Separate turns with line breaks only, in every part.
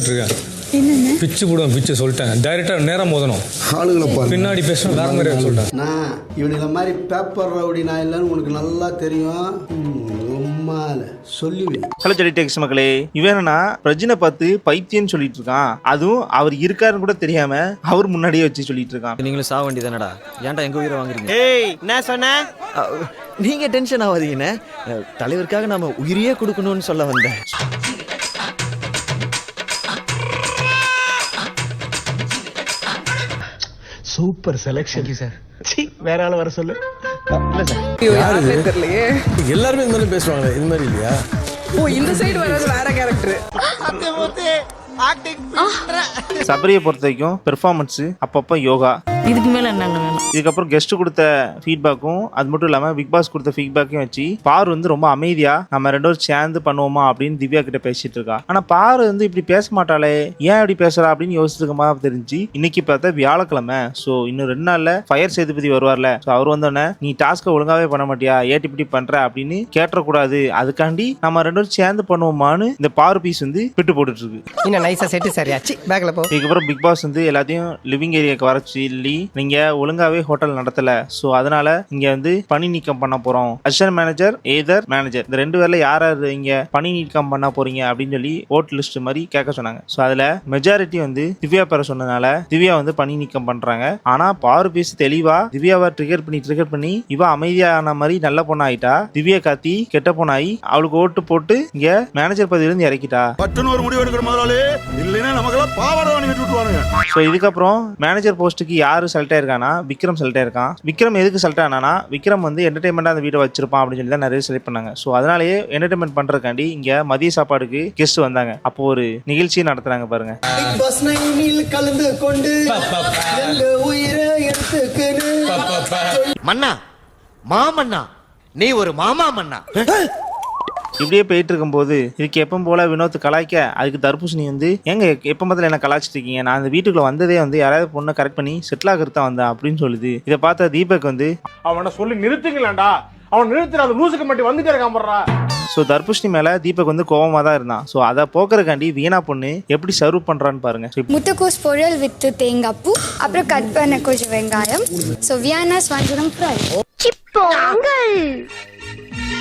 இருக்கேன் பிச்சு போடுவேன் பிச்சு சொல்லிட்டேன். டைரக்டா நேரம் மோதணும்.
ஆளுங்களை பாருங்க.
பின்னாடி பேசணும் வேற மாதிரி சொல்லிட்டேன்.
நான் இவனுங்கள மாதிரி பேப்பர் ரவுடி நான் இல்லைன்னு உனக்கு நல்லா தெரியும். ம், உம்மால சொல்லுவேன்
ஹலோ ஜெடி டெக்ஸ் மக்களே. இவன் என்னன்னா பிரஜினை பார்த்து பைத்தியம்னு சொல்லிட்டு இருக்கான். அதுவும் அவர் இருக்காருன்னு கூட தெரியாம அவர் முன்னாடியே வச்சு சொல்லிட்டு இருக்கான்.
நீங்களும் சாக வேண்டியதானடா ஏன்டா எங்க உயிரை வாங்குறீங்க?
ஏய் என்ன சொன்ன?
நீங்க டென்ஷன் ஆகாதீங்கண்ணே தலைவருக்காக நாம உயிரையே கொடுக்கணும்னு சொல்ல வந்தேன்.
சூப்பர் செலெக்ஷன் சார் சி வேற ஆள் வர சொல்லு. இல்ல சார்
தெரியலையே.
எல்லாருமே இந்த மாதிரி பேசுவாங்க இது மாதிரி இல்லையா?
ஓ இந்த சைடு வர்றது வேற கேரக்டர்
சபரியை பொறுத்த வரைக்கும் பெர்ஃபார்மன்ஸ் அப்பப்போ யோகா.
இதுக்கு மேல என்னங்க வேணும்?
இதுக்கப்புறம் கெஸ்ட் கொடுத்த ஃபீட்பேக்கும் அது மட்டும் இல்லாம பிக் பாஸ் கொடுத்த ஃபீட்பேக்கையும் வச்சு பார் வந்து ரொம்ப அமைதியா நம்ம ரெண்டு பேரும் சேர்ந்து பண்ணுவோமா அப்படின்னு திவ்யா கிட்ட பேசிட்டு இருக்கா. ஆனா பார் வந்து இப்படி பேச மாட்டாளே ஏன் இப்படி பேசுறா அப்படின்னு யோசிச்சுட்டு இருக்க மாதிரி தெரிஞ்சு இன்னைக்கு பார்த்தா வியாழக்கிழமை. ஸோ இன்னும் ரெண்டு நாள்ல ஃபயர் சேதுபதி வருவார்ல. ஸோ அவர் வந்தோடனே நீ டாஸ்க்கை ஒழுங்காவே பண்ண மாட்டியா? ஏட்டி இப்படி பண்ற? அப்படின்னு கேட்டக்கூடாது அதுக்காண்டி நம்ம ரெண்டு பேரும் சேர்ந்து பண்ணுவோமான்னு இந்த பார் பீஸ் வந்து விட்டு போட்டுட்டு இருக்கு.
இன்னும் நைஸா செட்டு சரியா சி பேக்ல போ.
இதுக்கப்புறம் பிக் பாஸ் வந்து எல்லாத்தையும் லிவிங் ஏரியாக்கு வர சொல்லி நீங்க ஒழுங்காவே ஹோட்டல் நடத்தல. சோ அதனால இங்க வந்து பணி நீக்கம் பண்ண போறோம். அசிஸ்டன்ட் மேனேஜர் ஏதர் மேனேஜர் இந்த ரெண்டு பேர்ல யார் யார் இங்க பணி நீக்கம் பண்ண போறீங்க அப்படின்னு சொல்லி ஓட் லிஸ்ட் மாதிரி கேட்க சொன்னாங்க. சோ அதுல மெஜாரிட்டி வந்து திவ்யா பெற சொன்னதுனால திவ்யா வந்து பணி நீக்கம் பண்றாங்க. ஆனா பாரு பீஸ் தெளிவா திவ்யாவை ட்ரிகர் பண்ணி ட்ரிகர் பண்ணி இவ அமைதியான மாதிரி நல்ல பொண்ணு ஆயிட்டா திவ்யா காத்தி கெட்ட பொண்ணாயி அவளுக்கு ஓட்டு போட்டு இங்க மேனேஜர் பதவியிலிருந்து இறக்கிட்டா.
பட்டுன்னு ஒரு முடிவு எடுக்கிற முதலாளி இல்லைன்னா நமக்கெல்லாம் பாவாடை வாங்கி விட்டுருவானுங்க.
ஸோ இதுக்கப்புறம் மேனேஜர் போஸ்ட்டுக்கு யாரு செலக்ட் ஆயிருக்கானா விக்ரம் செலக்ட் ஆயிருக்கான். விக்ரம் எதுக்கு செலக்ட் ஆனானா விக்ரம் வந்து என்டர்டைன்மெண்ட்டாக அந்த வீடை வச்சிருப்பான் அப்படின்னு சொல்லி தான் நிறைய செலக்ட் பண்ணாங்க. ஸோ அதனாலேயே என்டர்டைன்மெண்ட் பண்றதுக்காண்டி இங்க மதிய சாப்பாடுக்கு கெஸ்ட் வந்தாங்க. அப்போ ஒரு நிகழ்ச்சி நடத்துறாங்க பாருங்க.
கலந்து கொண்டு எங்க உயிரை எடுத்துக்கணும்
மன்னா மாமன்னா நீ ஒரு மாமா மன்னா.
இப்படியே போயிட்டு இருக்கும்போது இதுக்கு எப்பவும் போல வினோத் கலாய்க்க அதுக்கு தர்பூசணி வந்து எங்க எப்போ முதல்ல என்ன கலாய்ச்சிட்டு இருக்கீங்க? நான் அந்த வீட்டுக்குள்ள வந்ததே வந்து யாராவது பொண்ணை கரெக்ட் பண்ணி செட்டில் ஆகிறது தான் வந்தேன் அப்படின்னு சொல்லுது. இதை பார்த்த தீபக் வந்து
அவனை சொல்லி நிறுத்துங்களேன்டா. அவன் நிறுத்துற அந்த லூசுக்கு மட்டும் வந்துட்டே இருக்கான்
ஸோ தர்பூஷணி மேல தீபக் வந்து கோவமா தான் இருந்தான். ஸோ அதை போக்குறக்காண்டி வீணா பொண்ணு எப்படி சர்வ் பண்றான்னு பாருங்க. So,
முட்டைக்கோஸ் பொரியல் வித்து தேங்காய் பூ அப்புறம் கட் பண்ண கொஞ்சம் வெங்காயம். ஸோ வியானாஸ் வஞ்சரம் ஃப்ரை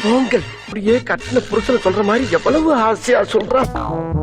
போங்கள். அப்படியே கட்டின புருஷன் சொல்ற மாதிரி எவ்வளவு ஆசையா சொல்றான்.